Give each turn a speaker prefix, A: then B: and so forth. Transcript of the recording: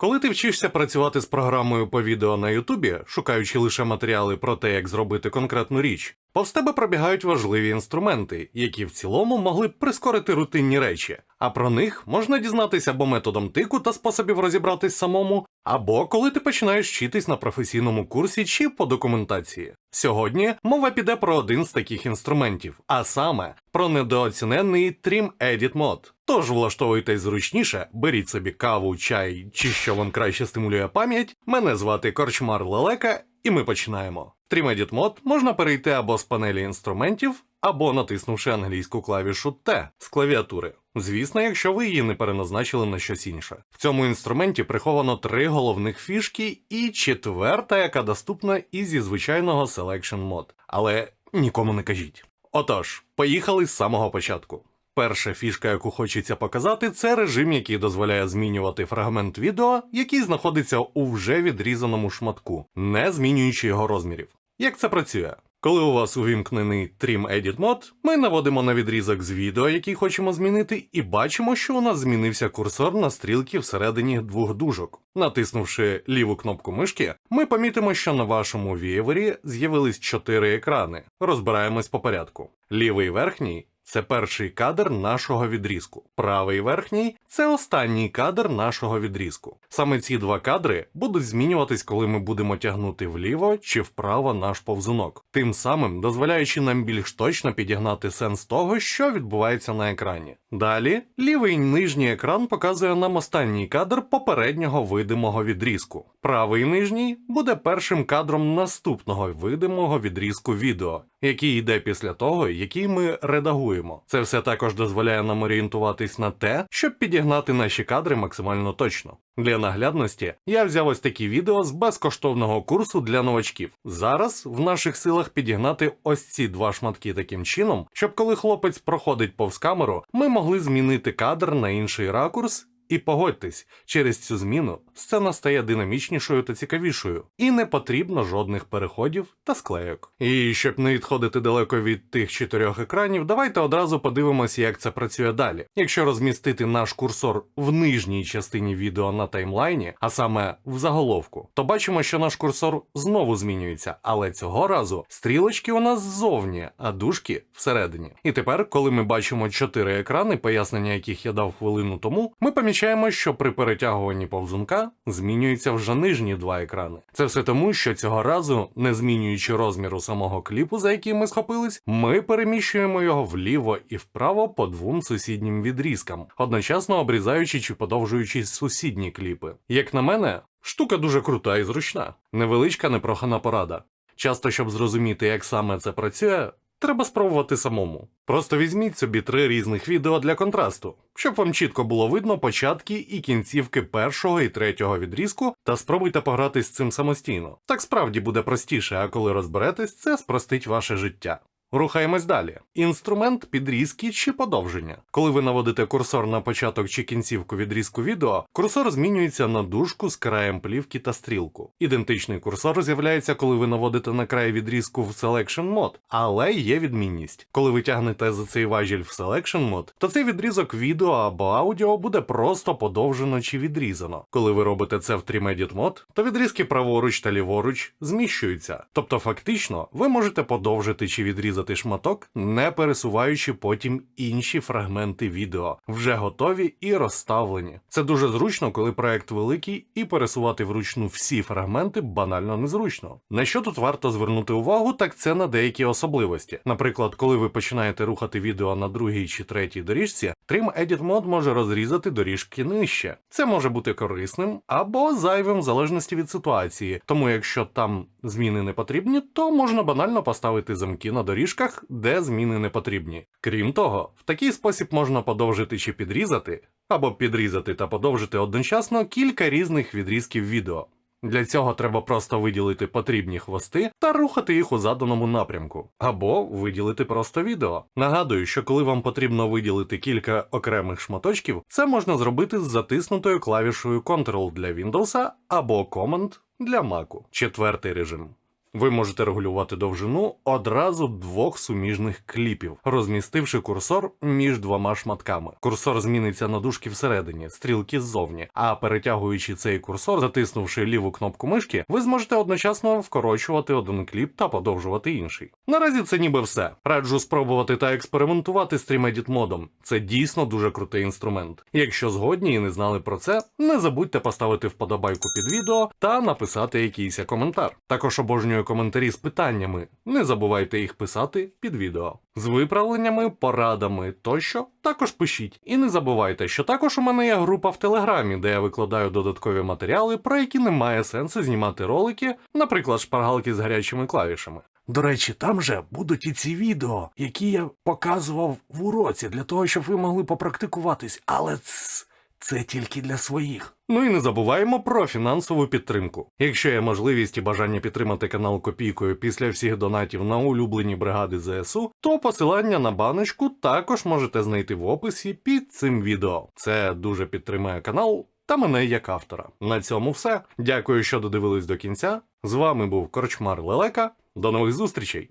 A: Коли ти вчишся працювати з програмою по відео на Ютубі, шукаючи лише матеріали про те, як зробити конкретну річ, повз тебе пробігають важливі інструменти, які в цілому могли б прискорити рутинні речі, а про них можна дізнатися або методом тику та способів розібратись самому, або коли ти починаєш вчитись на професійному курсі чи по документації. Сьогодні мова піде про один з таких інструментів, а саме про недооцінений Trim Edit Mod. Тож влаштовуйтесь зручніше, беріть собі каву, чай чи що вам краще стимулює пам'ять. Мене звати Корчмар Лелека, і ми починаємо. В Trim Edit Mod можна перейти або з панелі інструментів, або натиснувши англійську клавішу T з клавіатури. Звісно, якщо ви її не переназначили на щось інше. В цьому інструменті приховано три головних фішки і четверта, яка доступна і зі звичайного Selection Mod. Але нікому не кажіть. Отож, поїхали з самого початку. Перша фішка, яку хочеться показати, це режим, який дозволяє змінювати фрагмент відео, який знаходиться у вже відрізаному шматку, не змінюючи його розмірів. Як це працює? Коли у вас увімкнений Trim Edit Mode, ми наводимо на відрізок з відео, який хочемо змінити, і бачимо, що у нас змінився курсор на стрілки всередині двох дужок. Натиснувши ліву кнопку мишки, ми помітимо, що на вашому вієвері з'явились чотири екрани. Розбираємось по порядку. Лівий верхній це перший кадр нашого відрізку. Правий верхній це останній кадр нашого відрізку. Саме ці два кадри будуть змінюватись, коли ми будемо тягнути вліво чи вправо наш повзунок, тим самим дозволяючи нам більш точно підігнати сенс того, що відбувається на екрані. Далі лівий нижній екран показує нам останній кадр попереднього видимого відрізку. Правий нижній буде першим кадром наступного видимого відрізку відео, який йде після того, який ми редагуємо. Це все також дозволяє нам орієнтуватись на те, щоб підігнати наші кадри максимально точно. Для наглядності я взяв ось такі відео з безкоштовного курсу для новачків. Зараз в наших силах підігнати ось ці два шматки таким чином, щоб коли хлопець проходить повз камеру, ми могли змінити кадр на інший ракурс. І погодьтесь, через цю зміну сцена стає динамічнішою та цікавішою, і не потрібно жодних переходів та склейок. І щоб не відходити далеко від тих чотирьох екранів, давайте одразу подивимося, як це працює далі. Якщо розмістити наш курсор в нижній частині відео на таймлайні, а саме в заголовку, то бачимо, що наш курсор знову змінюється, але цього разу стрілочки у нас ззовні, а дужки всередині. І тепер, коли ми бачимо чотири екрани, пояснення яких я дав хвилину тому, ми помічаємо, що при перетягуванні повзунка змінюються вже нижні два екрани. Це все тому, що цього разу, не змінюючи розміру самого кліпу, за який ми схопились, ми переміщуємо його вліво і вправо по двом сусіднім відрізкам, одночасно обрізаючи чи подовжуючи сусідні кліпи. Як на мене, штука дуже крута і зручна, невеличка непрохана порада. Часто, щоб зрозуміти, як саме це працює, треба спробувати самому. Просто візьміть собі три різних відео для контрасту, щоб вам чітко було видно початки і кінцівки першого і третього відрізку, та спробуйте пограти з цим самостійно. Так справді буде простіше, а коли розберетесь, це спростить ваше життя. Рухаємось далі. Інструмент підрізки чи подовження. Коли ви наводите курсор на початок чи кінцівку відрізку відео, курсор змінюється на дужку з краєм плівки та стрілку. Ідентичний курсор з'являється, коли ви наводите на край відрізку в Selection Mode, але є відмінність. Коли ви тягнете за цей важіль в Selection Mode, то цей відрізок відео або аудіо буде просто подовжено чи відрізано. Коли ви робите це в Trim Edit Mode, то відрізки праворуч та ліворуч зміщуються. Тобто, фактично, ви можете подовжити чи відрізати шматок, не пересуваючи потім інші фрагменти відео, вже готові і розставлені. Це дуже зручно, коли проект великий, і пересувати вручну всі фрагменти банально незручно. На що тут варто звернути увагу, так це на деякі особливості. Наприклад, коли ви починаєте рухати відео на другій чи третій доріжці, Trim Edit Mode може розрізати доріжки нижче. Це може бути корисним або зайвим в залежності від ситуації. Тому якщо там зміни не потрібні, то можна банально поставити замки на доріжках, де зміни не потрібні. Крім того, в такий спосіб можна подовжити чи підрізати, або підрізати та подовжити одночасно кілька різних відрізків відео. Для цього треба просто виділити потрібні хвости та рухати їх у заданому напрямку, або виділити просто відео. Нагадую, що коли вам потрібно виділити кілька окремих шматочків, це можна зробити з затиснутою клавішою Ctrl для Windows або Command для Mac. Четвертий режим. Ви можете регулювати довжину одразу двох суміжних кліпів, розмістивши курсор між двома шматками. Курсор зміниться на дужки всередині, стрілки ззовні. А перетягуючи цей курсор, затиснувши ліву кнопку мишки, ви зможете одночасно вкорочувати один кліп та подовжувати інший. Наразі це ніби все. Раджу спробувати та експериментувати з Stream модом. Це дійсно дуже крутий інструмент. Якщо згодні і не знали про це, не забудьте поставити вподобайку під відео та написати якийсь коментар. Також обожнюю коментарі з питаннями. Не забувайте їх писати під відео. З виправленнями, порадами тощо також пишіть. І не забувайте, що також у мене є група в Телеграмі, де я викладаю додаткові матеріали, про які немає сенсу знімати ролики, наприклад, шпаргалки з гарячими клавішами.
B: До речі, там же будуть і ці відео, які я показував в уроці, для того, щоб ви могли попрактикуватись, але ц, це тільки для своїх.
A: Ну і не забуваємо про фінансову підтримку. Якщо є можливість і бажання підтримати канал копійкою після всіх донатів на улюблені бригади ЗСУ, то посилання на баночку також можете знайти в описі під цим відео. Це дуже підтримує канал та мене як автора. На цьому все. Дякую, що додивились до кінця. З вами був Корчмар Лелека. До нових зустрічей!